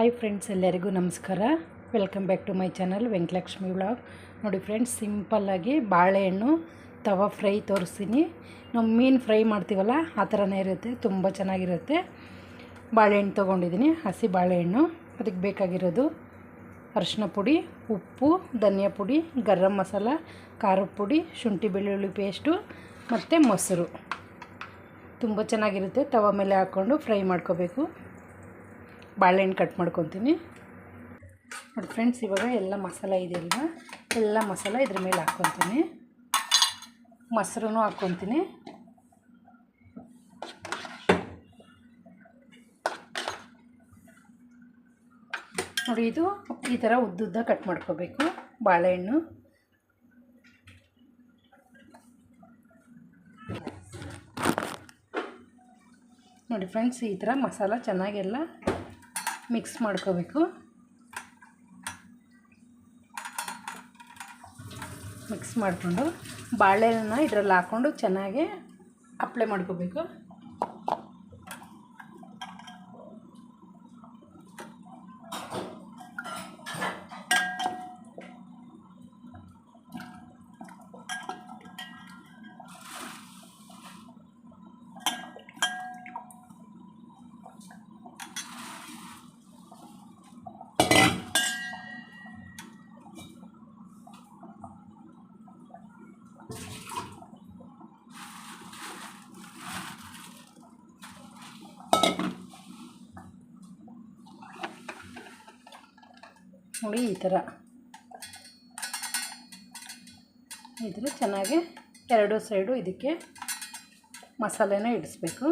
Hi friends ಎಲ್ಲರಿಗೂ ನಮಸ್ಕಾರ. Welcome back to my channel Venkatalakshmi vlog ನೋಡಿ ಫ್ರೆಂಡ್ಸ್ ಸಿಂಪಲ್ಲಾಗಿ ಬಾಳೆಹಣ್ಣು, ತವಾ ಫ್ರೈ ತೋರಿಸ್ತೀನಿ. ನಾವು ಮೀನು ಫ್ರೈ ಮಾಡ್ತೀವಲ್ಲ, ಆ ಥರನೇ ಇರುತ್ತೆ, ತುಂಬ ಚೆನ್ನಾಗಿರುತ್ತೆ. ಬಾಳೆಹಣ್ಣು ತೊಗೊಂಡಿದ್ದೀನಿ, ಹಸಿ ಬಾಳೆಹಣ್ಣು. ಅದಕ್ಕೆ ಬೇಕಾಗಿರೋದು ಅರಿಶಿನ ಪುಡಿ, ಉಪ್ಪು, ಧನಿಯಾ ಪುಡಿ, ಗರಂ ಮಸಾಲ ಖಾರದ ಪುಡಿ, ಶುಂಠಿ ಬೆಳ್ಳುಳ್ಳಿ ಪೇಸ್ಟು ಮತ್ತು ಮೊಸರು. ತುಂಬ ಚೆನ್ನಾಗಿರುತ್ತೆ, ತವ ಮೇಲೆ ಹಾಕ್ಕೊಂಡು ಫ್ರೈ ಮಾಡ್ಕೋಬೇಕು. ಬಾಳೆಹಣ್ಣು ಕಟ್ ಮಾಡ್ಕೊತೀನಿ. ನೋಡಿ ಫ್ರೆಂಡ್ಸ್ ಇವಾಗ ಎಲ್ಲ ಮಸಾಲ ಇದೆಯಲ್ಲ ಎಲ್ಲ ಮಸಾಲ ಇದ್ರ ಮೇಲೆ ಹಾಕ್ಕೊತೀನಿ ಮೊಸರು ಹಾಕ್ಕೊತೀನಿ ನೋಡಿ ಇದು ಈ ಥರ ಉದ್ದುದ್ದ ಕಟ್ ಮಾಡ್ಕೋಬೇಕು ಬಾಳೆಹಣ್ಣು. ನೋಡಿ ಫ್ರೆಂಡ್ಸ್ ಈ ಥರ ಮಸಾಲ ಚೆನ್ನಾಗೆಲ್ಲ ಮಿಕ್ಸ್ ಮಾಡ್ಕೋಬೇಕು. ಮಿಕ್ಸ್ ಮಾಡಿಕೊಂಡು ಬಾಳೆಹಣ್ಣನ್ನ ಇದರಲ್ಲಿ ಹಾಕ್ಕೊಂಡು ಚೆನ್ನಾಗಿ ಅಪ್ಲೈ ಮಾಡ್ಕೋಬೇಕು. ನೋಡಿ ಈ ಥರ. ಥರ ಚೆನ್ನಾಗಿ ಎರಡು ಸೈಡು ಇದಕ್ಕೆ ಮಸಾಲೆನ ಇಡಿಸ್ಬೇಕು.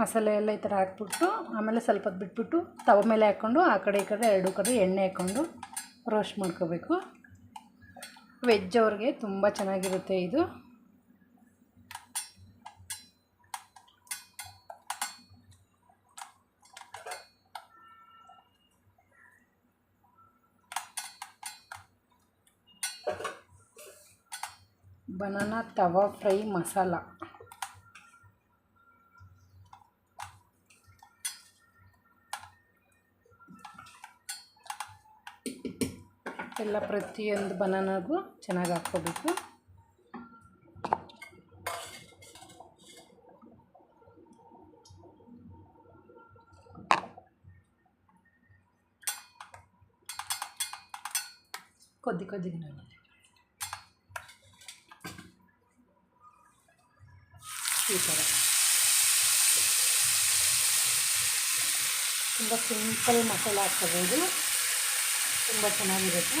ಮಸಾಲೆ ಎಲ್ಲ ಈ ಥರ ಹಾಕ್ಬಿಟ್ಟು ಆಮೇಲೆ ಸ್ವಲ್ಪ ಹೊತ್ತು ಬಿಟ್ಬಿಟ್ಟು ತವ ಮೇಲೆ ಹಾಕ್ಕೊಂಡು ಆ ಕಡೆ ಈ ಕಡೆ ಎರಡು ಕಡೆ ಎಣ್ಣೆ ಹಾಕ್ಕೊಂಡು ರೋಸ್ಟ್ ಮಾಡ್ಕೋಬೇಕು. ವೆಜ್ ಅವ್ರಿಗೆ ತುಂಬ ಚೆನ್ನಾಗಿರುತ್ತೆ ಇದು. ಬನಾನಾ ತವಾ ಫ್ರೈ ಮಸಾಲ ಎಲ್ಲ ಪ್ರತಿಯೊಂದು ಬನಾನಾಗೂ ಚೆನ್ನಾಗಿ ಹಾಕ್ಕೋಬೇಕು కొద్ది కొద్దిగా ಈ ಥರ ತುಂಬ ಸಿಂಪಲ್ ಮಸಾಲೆ ಹಾಕ್ಕೋಬೋದು. ತುಂಬ ಚೆನ್ನಾಗಿರುತ್ತೆ.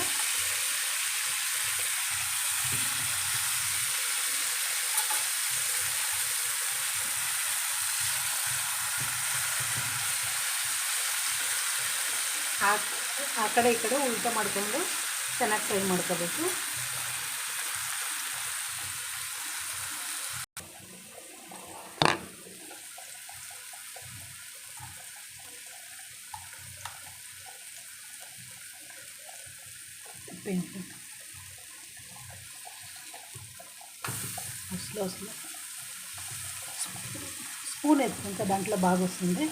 ಆ ಕಡೆ ಈ ಕಡೆ ಉಲ್ಟ ಮಾಡಿಕೊಂಡು ಚೆನ್ನಾಗಿ ಫ್ರೈ ಮಾಡ್ಕೋಬೇಕು. పెంకు స్లో స్లో స్పూన్ ఎత్తుకుంటే దాంట్లో బాగా వస్తుంది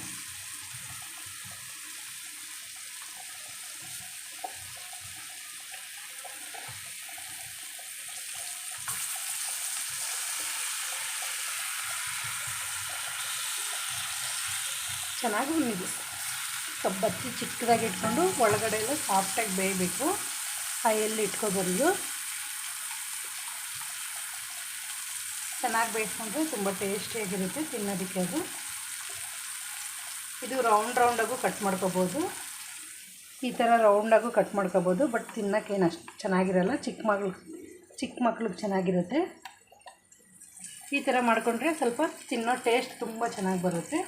ಚೆನ್ನಾಗಿ ಉಣ್ಣಿದೆ ಕಬ್ಬತ್ತಿ ಚಿಕ್ಕದಾಗಿ ಇಟ್ಕೊಂಡು ಒಳಗಡೆ ಎಲ್ಲ ಸಾಫ್ಟಾಗಿ ಬೇಯಬೇಕು ಕೈಯಲ್ಲಿ ಇಟ್ಕೋಬಾರ್ದು ಚೆನ್ನಾಗಿ ಬೇಯಿಸ್ಕೊಂಡ್ರೆ ತುಂಬ ಟೇಸ್ಟಿಯಾಗಿರುತ್ತೆ ತಿನ್ನೋದಕ್ಕೆ ಅದು. ಇದು ರೌಂಡ್ ರೌಂಡಾಗೂ ಕಟ್ ಮಾಡ್ಕೋಬೋದು. ಈ ಥರ ರೌಂಡಾಗೂ ಕಟ್ ಮಾಡ್ಕೋಬೋದು, ಬಟ್ ತಿನ್ನೋಕ್ಕೇನು ಅಷ್ಟು ಚೆನ್ನಾಗಿರಲ್ಲ ಚಿಕ್ಕ ಮಗಳು ಚಿಕ್ಕ ಮಕ್ಳಿಗೆ ಚೆನ್ನಾಗಿರುತ್ತೆ. ಈ ಥರ ಮಾಡಿಕೊಂಡ್ರೆ ಸ್ವಲ್ಪ ತಿನ್ನೋ ಟೇಸ್ಟ್ ತುಂಬ ಚೆನ್ನಾಗಿ ಬರುತ್ತೆ.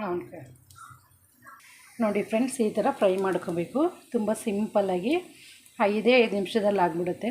ಹಾಂ ನೋಡಿ ಫ್ರೆಂಡ್ಸ್ ಈ ಥರ ಫ್ರೈ ಮಾಡ್ಕೋಬೇಕು. ತುಂಬ ಸಿಂಪಲ್ಲಾಗಿ ಐದೇ ಐದು ನಿಮಿಷದಲ್ಲಿ ಆಗಿಬಿಡುತ್ತೆ.